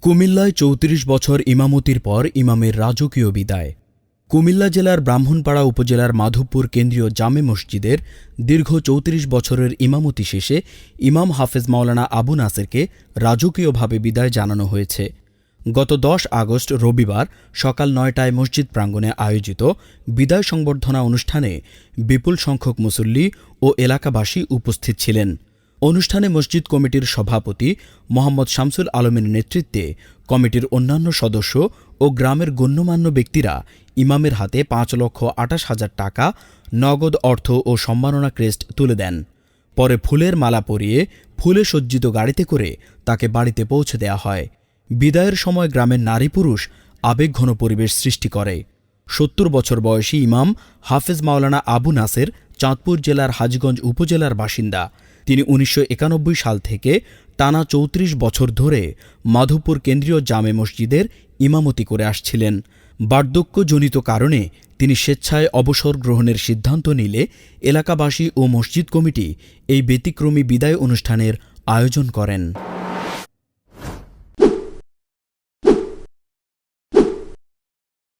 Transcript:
কুমিল্লায় চৌত্রিশ বছর ইমামতির পর ইমামের রাজকীয় বিদায়। কুমিল্লা জেলার ব্রাহ্মণপাড়া উপজেলার মাধবপুর কেন্দ্রীয় জামে মসজিদের দীর্ঘ চৌত্রিশ বছরের ইমামতি শেষে ইমাম হাফেজ মাওলানা আবু নাসেরকে রাজকীয়ভাবে বিদায় জানানো হয়েছে। গত দশ আগস্ট রবিবার সকাল নয়টায় মসজিদ প্রাঙ্গণে আয়োজিত বিদায় সংবর্ধনা অনুষ্ঠানে বিপুল সংখ্যক মুসল্লি ও এলাকাবাসী উপস্থিত ছিলেন। অনুষ্ঠানে মসজিদ কমিটির সভাপতি মোহাম্মদ শামসুল আলমের নেতৃত্বে কমিটির অন্যান্য সদস্য ও গ্রামের গণ্যমান্য ব্যক্তিরা ইমামের হাতে পাঁচ লক্ষ আটাশ হাজার টাকা, নগদ অর্থ ও সম্মাননা ক্রেস্ট তুলে দেন। পরে ফুলের মালা পরিয়ে ফুলে সজ্জিত গাড়িতে করে তাকে বাড়িতে পৌঁছে দেয়া হয়। বিদায়ের সময় গ্রামের নারী পুরুষ আবেগঘন পরিবেশ সৃষ্টি করে। সত্তর বছর বয়সী ইমাম হাফেজ মাওলানা আবু নাসের চাঁদপুর জেলার হাজগঞ্জ উপজেলার বাসিন্দা। তিনি উনিশশো একানব্বই সাল থেকে টানা চৌত্রিশ বছর ধরে মাধবপুর কেন্দ্রীয় জামে মসজিদের ইমামতি করে আসছিলেন। বার্ধক্যজনিত কারণে তিনি স্বেচ্ছায় অবসর গ্রহণের সিদ্ধান্ত নিলে এলাকাবাসী ও মসজিদ কমিটি এই ব্যতিক্রমী বিদায় অনুষ্ঠানের আয়োজন করেন।